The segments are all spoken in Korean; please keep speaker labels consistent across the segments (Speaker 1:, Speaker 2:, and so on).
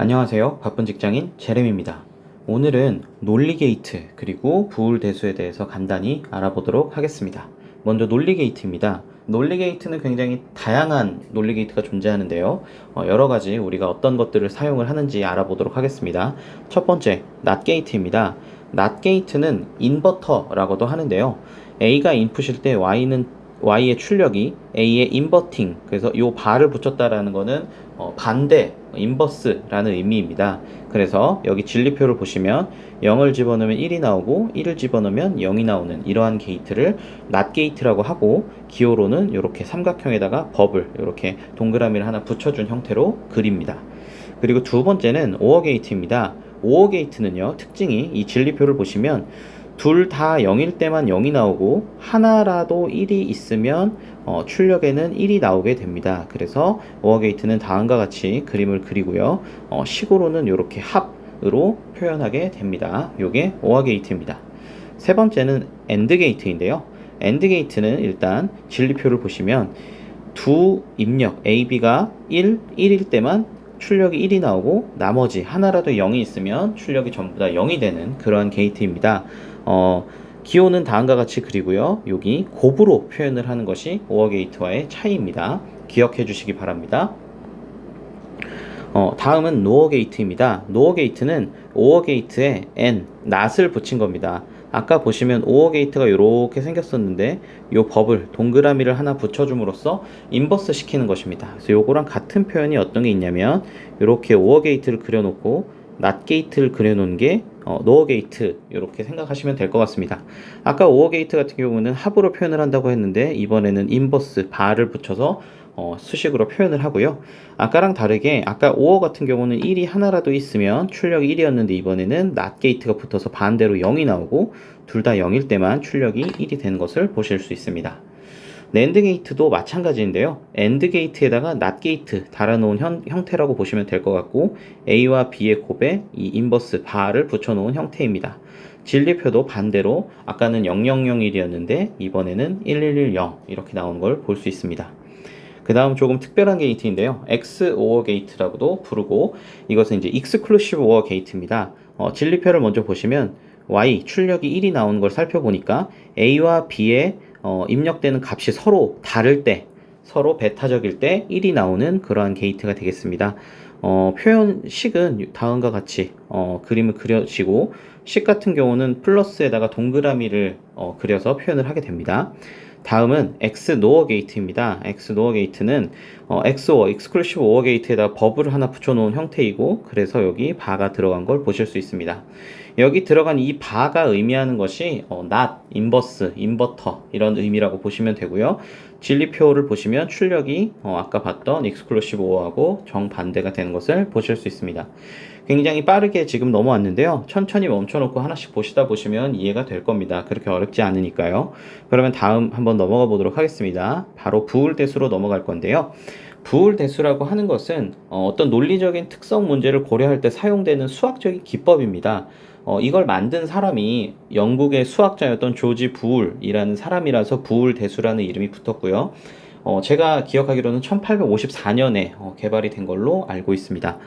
Speaker 1: 안녕하세요. 바쁜 직장인 제렘입니다. 오늘은 논리 게이트 그리고 부울 대수에 대해서 간단히 알아보도록 하겠습니다. 먼저 논리 게이트입니다. 논리 게이트는 굉장히 다양한 논리 게이트가 존재하는데요. 어, 여러 가지 우리가 어떤 것들을 사용을 하는지 알아보도록 하겠습니다. 첫 번째, 낫 게이트입니다. 낫 게이트는 인버터라고도 하는데요. A가 인풋일 때 Y는 Y의 출력이 A의 인버팅, 그래서 이 발을 붙였다라는 거는 어, 반대 인버스라는 의미입니다. 그래서 여기 진리표를 보시면 0을 집어넣으면 1이 나오고 1을 집어넣으면 0이 나오는 이러한 게이트를 낫 게이트라고 하고 기호로는 이렇게 삼각형에다가 버블 이렇게 동그라미를 하나 붙여준 형태로 그립니다. 그리고 두 번째는 오어 게이트입니다. 오어 게이트는요 특징이 이 진리표를 보시면 둘 다 0일 때만 0이 나오고 하나라도 1이 있으면 어, 출력에는 1이 나오게 됩니다. 그래서 오어 게이트는 다음과 같이 그림을 그리고요. 어, 식으로는 이렇게 합으로 표현하게 됩니다. 요게 오어 게이트입니다. 세 번째는 엔드 게이트인데요. 엔드 게이트는 일단 진리표를 보시면 두 입력 A, B가 1, 1일 때만 출력이 1이 나오고 나머지 하나라도 0이 있으면 출력이 전부 다 0이 되는 그러한 게이트입니다. 어, 기호는 다음과 같이 그리고요. 여기 곱으로 표현을 하는 것이 오어 게이트와의 차이입니다. 기억해 주시기 바랍니다. 어, 다음은 노어 게이트입니다. 노어 게이트는 오어 게이트에 n, 낫을 붙인 겁니다. 아까 보시면 오어 게이트가 이렇게 생겼었는데 요 버블 동그라미를 하나 붙여줌으로써 인버스 시키는 것입니다. 그래서 요거랑 같은 표현이 어떤 게 있냐면 이렇게 오어 게이트를 그려놓고 낫 게이트를 그려놓은 게 어, 노어 게이트 이렇게 생각하시면 될 것 같습니다. 아까 오어 게이트 같은 경우는 합으로 표현을 한다고 했는데 이번에는 인버스 바를 붙여서 어, 수식으로 표현을 하고요. 아까랑 다르게 아까 5어 같은 경우는 1이 하나라도 있으면 출력이 1이었는데 이번에는 낫 게이트가 붙어서 반대로 0이 나오고 둘 다 0일 때만 출력이 1이 되는 것을 보실 수 있습니다. 낸드 게이트도 마찬가지인데요. 엔드 게이트에다가 낫 게이트 달아놓은 형, 형태라고 보시면 될 것 같고 A와 B의 곱에 이 인버스 바를 붙여놓은 형태입니다. 진리표도 반대로 아까는 0001이었는데 이번에는 1110 이렇게 나오는 걸 볼 수 있습니다. 그 다음 조금 특별한 게이트인데요. XOR 게이트라고도 부르고 이것은 이제 익스클루시브 OR 게이트입니다. 어, 진리표를 먼저 보시면 Y 출력이 1이 나오는 걸 살펴보니까 A와 B의 어, 입력되는 값이 서로 다를 때 서로 베타적일 때 1이 나오는 그러한 게이트가 되겠습니다. 어, 표현식은 다음과 같이 어, 그림을 그려지고 식 같은 경우는 플러스에다가 동그라미를 어, 그려서 표현을 하게 됩니다. 다음은 X 노어 게이트입니다. X 노어 게이트는 어, XOR, 오어 게이트에다 버블을 하나 붙여놓은 형태이고 그래서 여기 바가 들어간 걸 보실 수 있습니다. 여기 들어간 이 바가 의미하는 것이 어, not, 인버스, 인버터 이런 의미라고 보시면 되고요. 진리표를 보시면 출력이 어, 아까 봤던 익스클루시브 오어하고 정반대가 되는 것을 보실 수 있습니다. 굉장히 빠르게 지금 넘어왔는데요. 천천히 멈춰놓고 하나씩 보시다 보시면 이해가 될 겁니다. 그렇게 어렵지 않으니까요. 그러면 다음 한번 넘어가 보도록 하겠습니다. 바로 부울 대수로 넘어갈 건데요. 부울 대수라고 하는 것은 어, 떤 논리적인 특성 문제를 고려할 때 사용되는 수학적인 기법입니다. 어, 이걸 만든 사람이 영국의 수학자였던 조지 부울이라는 사람이라서 부울 대수라는 이름이 붙었고요. 어, 제가 기억하기로는 1854년에 어, 개발이 된 걸로 알고 있습니다.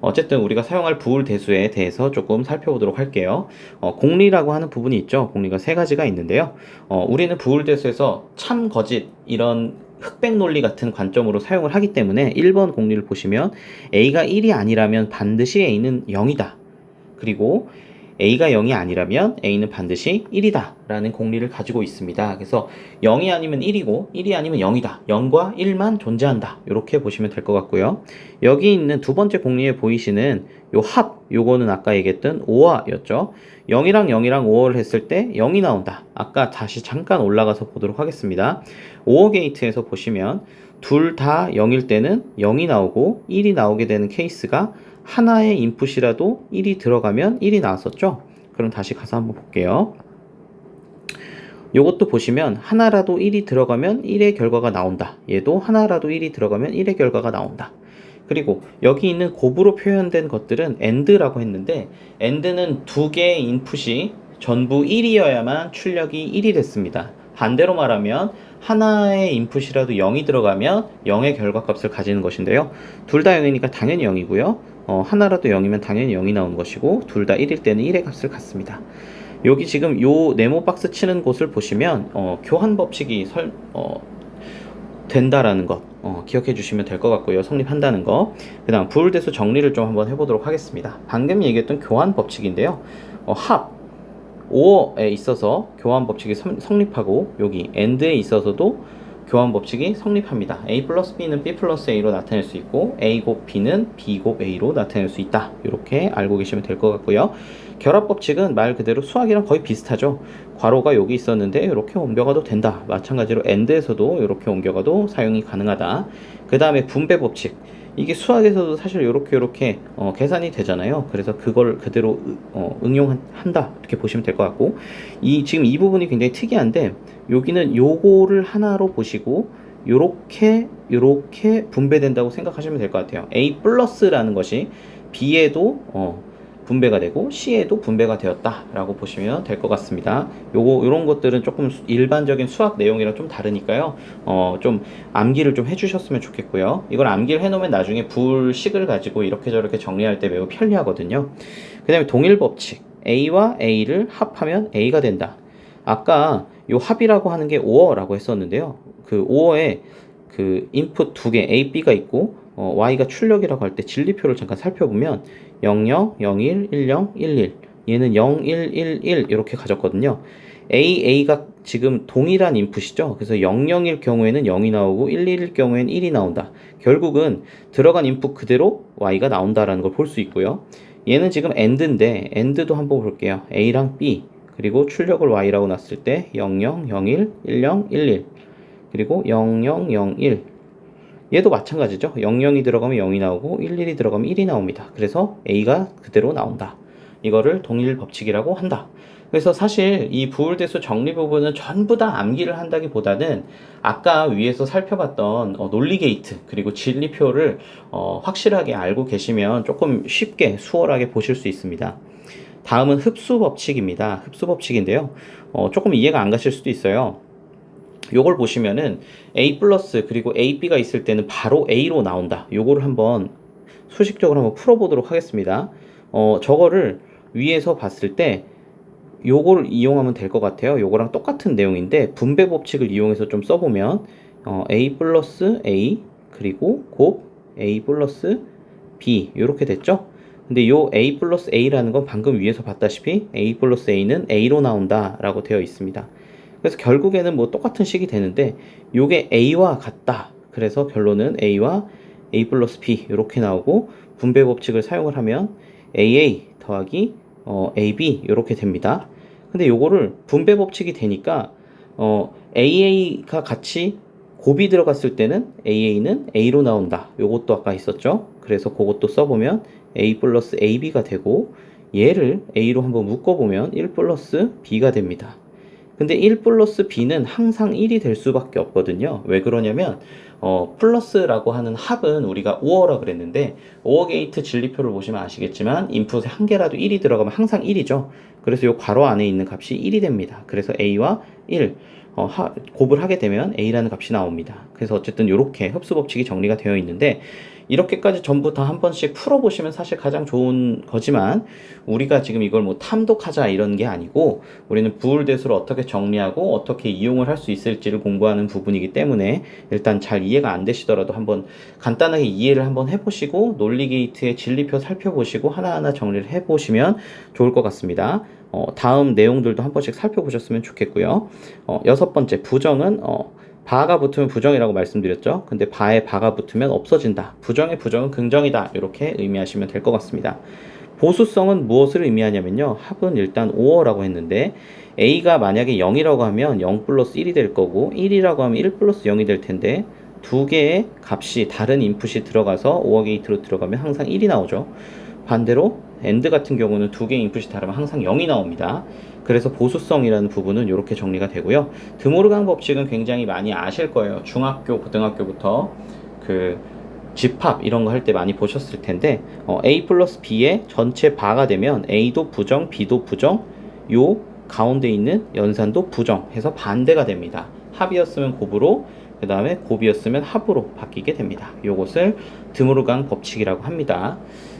Speaker 1: 어쨌든 우리가 사용할 부울 대수에 대해서 조금 살펴보도록 할게요. 어, 공리라고 하는 부분이 있죠. 공리가 세 가지가 있는데요. 어, 우리는 부울 대수에서 참, 거짓 이런 흑백 논리 같은 관점으로 사용을 하기 때문에 1번 공리를 보시면 A가 1이 아니라면 반드시 A는 0이다. 그리고 A가 0이 아니라면 A는 반드시 1이다 라는 공리를 가지고 있습니다. 그래서 0이 아니면 1이고 1이 아니면 0이다. 0과 1만 존재한다. 이렇게 보시면 될 것 같고요. 여기 있는 두 번째 공리에 보이시는 요 합, 요거는 아까 얘기했던 5화였죠. 0이랑 0이랑 5어를 했을 때 0이 나온다. 아까 다시 잠깐 올라가서 보도록 하겠습니다. 5어 게이트에서 보시면 둘 다 0일 때는 0이 나오고 1이 나오게 되는 케이스가 하나의 인풋이라도 1이 들어가면 1이 나왔었죠? 그럼 다시 가서 한번 볼게요. 요것도 보시면 하나라도 1이 들어가면 1의 결과가 나온다. 얘도 하나라도 1이 들어가면 1의 결과가 나온다. 그리고 여기 있는 곱으로 표현된 것들은 AND라고 했는데 AND는 두 개의 인풋이 전부 1이어야만 출력이 1이 됐습니다. 반대로 말하면 하나의 인풋이라도 0이 들어가면 0의 결과값을 가지는 것인데요. 둘 다 0이니까 당연히 0이고요. 어, 하나라도 0이면 당연히 0이 나오는 것이고 둘 다 1일 때는 1의 값을 갖습니다. 여기 지금 요 네모 박스 치는 곳을 보시면 어, 교환 법칙이 설, 어, 된다라는 것 어, 기억해 주시면 될 것 같고요. 성립한다는 거. 그 다음 부울대수 정리를 좀 한번 해보도록 하겠습니다. 방금 얘기했던 교환 법칙인데요. 어, 합 5어에 있어서 교환 법칙이 성- 성립하고 여기 AND에 있어서도 교환 법칙이 성립합니다. A 플러스 B는 B 플러스 A로 나타낼 수 있고 A 곱 B는 B 곱 A로 나타낼 수 있다. 이렇게 알고 계시면 될 것 같고요. 결합 법칙은 말 그대로 수학이랑 거의 비슷하죠. 괄호가 여기 있었는데 이렇게 옮겨가도 된다. 마찬가지로 AND에서도 이렇게 옮겨가도 사용이 가능하다. 그 다음에 분배 법칙. 이게 수학에서도 사실 이렇게 이렇게 어, 계산이 되잖아요. 그래서 그걸 그대로 으- 어, 응용한다 이렇게 보시면 될 것 같고 이 지금 이 부분이 굉장히 특이한데 여기는 요거를 하나로 보시고 요렇게 요렇게 분배된다고 생각하시면 될 것 같아요. A 플러스라는 것이 B에도 어, 분배가 되고 C에도 분배가 되었다라고 보시면 될 것 같습니다. 요거 요런 것들은 조금 수- 일반적인 수학 내용이랑 좀 다르니까요. 어, 좀 암기를 좀 해주셨으면 좋겠고요. 이걸 암기를 해놓으면 나중에 불식을 가지고 이렇게 저렇게 정리할 때 매우 편리하거든요. 그 다음에 동일 법칙. A와 A를 합하면 A가 된다. 아까 요 합이라고 하는 게 5어라고 했었는데요. 그 5어에 그 인풋 두 개 A, B가 있고 어, Y가 출력이라고 할 때 진리표를 잠깐 살펴보면 00, 01, 10, 11 얘는 0, 1, 1, 1 이렇게 가졌거든요. A, A가 지금 동일한 인풋이죠. 그래서 00일 경우에는 0이 나오고 111일 경우에는 1이 나온다. 결국은 들어간 인풋 그대로 Y가 나온다라는 걸 볼 수 있고요. 얘는 지금 AND인데 AND도 한번 볼게요. A랑 B 그리고 출력을 Y라고 놨을 때 00, 01, 10, 11 그리고 00, 01 얘도 마찬가지죠. 00이 들어가면 0이 나오고 11이 들어가면 1이 나옵니다. 그래서 A가 그대로 나온다. 이거를 동일 법칙이라고 한다. 그래서 사실 이 부울대수 정리 부분은 전부 다 암기를 한다기보다는 아까 위에서 살펴봤던 어, 논리 게이트 그리고 진리표를 어, 확실하게 알고 계시면 조금 쉽게 수월하게 보실 수 있습니다. 다음은 흡수 법칙입니다. 흡수 법칙인데요. 어, 조금 이해가 안 가실 수도 있어요. 요걸 보시면은 A 플러스 그리고 AB가 있을 때는 바로 A로 나온다. 요거를 한번 수식적으로 한번 풀어보도록 하겠습니다. 어, 저거를 위에서 봤을 때 요거를 이용하면 될 것 같아요. 요거랑 똑같은 내용인데 분배 법칙을 이용해서 좀 써보면 어, A 플러스 A 그리고 곱 A 플러스 B 이렇게 됐죠? 근데 요 A 플러스 A라는 건 방금 위에서 봤다시피 A 플러스 A는 A로 나온다 라고 되어 있습니다. 그래서 결국에는 뭐 똑같은 식이 되는데 요게 A와 같다. 그래서 결론은 A와 A 플러스 B 이렇게 나오고 분배 법칙을 사용을 하면 AA 더하기 어, AB 이렇게 됩니다. 근데 요거를 분배 법칙이 되니까 어, AA가 같이 곱이 들어갔을 때는 AA는 A로 나온다. 요것도 아까 있었죠. 그래서 그것도 써보면 A 플러스 AB가 되고 얘를 A로 한번 묶어보면 1 플러스 B가 됩니다. 근데 1 플러스 B는 항상 1이 될 수밖에 없거든요. 왜 그러냐면 어, 플러스라고 하는 합은 우리가 5어라 그랬는데 5어 게이트 진리표를 보시면 아시겠지만 인풋에 한 개라도 1이 들어가면 항상 1이죠. 그래서 이 괄호 안에 있는 값이 1이 됩니다. 그래서 A와 1 어, 하, 곱을 하게 되면 A라는 값이 나옵니다. 그래서 어쨌든 이렇게 흡수 법칙이 정리가 되어 있는데 이렇게까지 전부 다 한 번씩 풀어보시면 사실 가장 좋은 거지만 우리가 지금 이걸 뭐 탐독하자 이런 게 아니고 우리는 부울대수를 어떻게 정리하고 어떻게 이용을 할 수 있을지를 공부하는 부분이기 때문에 일단 잘 이해 가 안 되시더라도 한번 간단하게 이해를 한번 해보시고 논리 게이트의 진리표 살펴보시고 하나하나 정리를 해보시면 좋을 것 같습니다. 어, 다음 내용들도 한 번씩 살펴보셨으면 좋겠고요. 어, 여섯 번째 부정은 어, 바가 붙으면 부정이라고 말씀드렸죠. 근데 바에 바가 붙으면 없어진다. 부정의 부정은 긍정이다. 이렇게 의미하시면 될 것 같습니다. 보수성은 무엇을 의미하냐면요. 합은 일단 5어라고 했는데 A가 만약에 0이라고 하면 0 플러스 1이 될 거고 1이라고 하면 1 플러스 0이 될 텐데 두 개의 값이 다른 인풋이 들어가서 5어 게이트로 들어가면 항상 1이 나오죠. 반대로 AND 같은 경우는 두 개의 인풋이 다르면 항상 0이 나옵니다. 그래서 보수성이라는 부분은 이렇게 정리가 되고요. 드모르강 법칙은 굉장히 많이 아실 거예요. 중학교, 고등학교부터 그 집합 이런 거 할 때 많이 보셨을 텐데 어, A 플러스 B의 전체 바가 되면 A도 부정, B도 부정, 요 가운데 있는 연산도 부정 해서 반대가 됩니다. 합이었으면 곱으로 그 다음에 곱이었으면 합으로 바뀌게 됩니다. 요것을 드모르강 법칙이라고 합니다.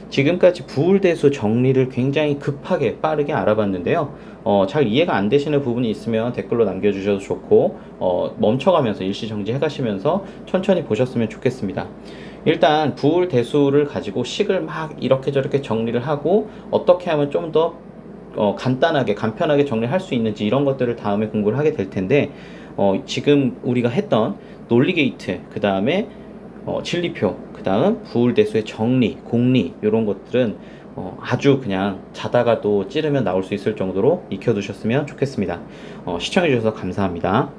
Speaker 1: 지금까지 부울대수 정리를 굉장히 급하게 빠르게 알아봤는데요. 어, 잘 이해가 안 되시는 부분이 있으면 댓글로 남겨주셔도 좋고 어, 멈춰가면서 일시 정지 해 가시면서 천천히 보셨으면 좋겠습니다. 일단 부울 대수를 가지고 식을 막 이렇게 저렇게 정리를 하고 어떻게 하면 좀더 어, 간단하게 간편하게 정리할 수 있는지 이런 것들을 다음에 공부를 하게 될 텐데 어, 지금 우리가 했던 논리 게이트 그 다음에 어, 진리표 그 다음 부울 대수의 정리 공리 이런 것들은 어, 아주 그냥 자다가도 찌르면 나올 수 있을 정도로 익혀두셨으면 좋겠습니다. 어, 시청해주셔서 감사합니다.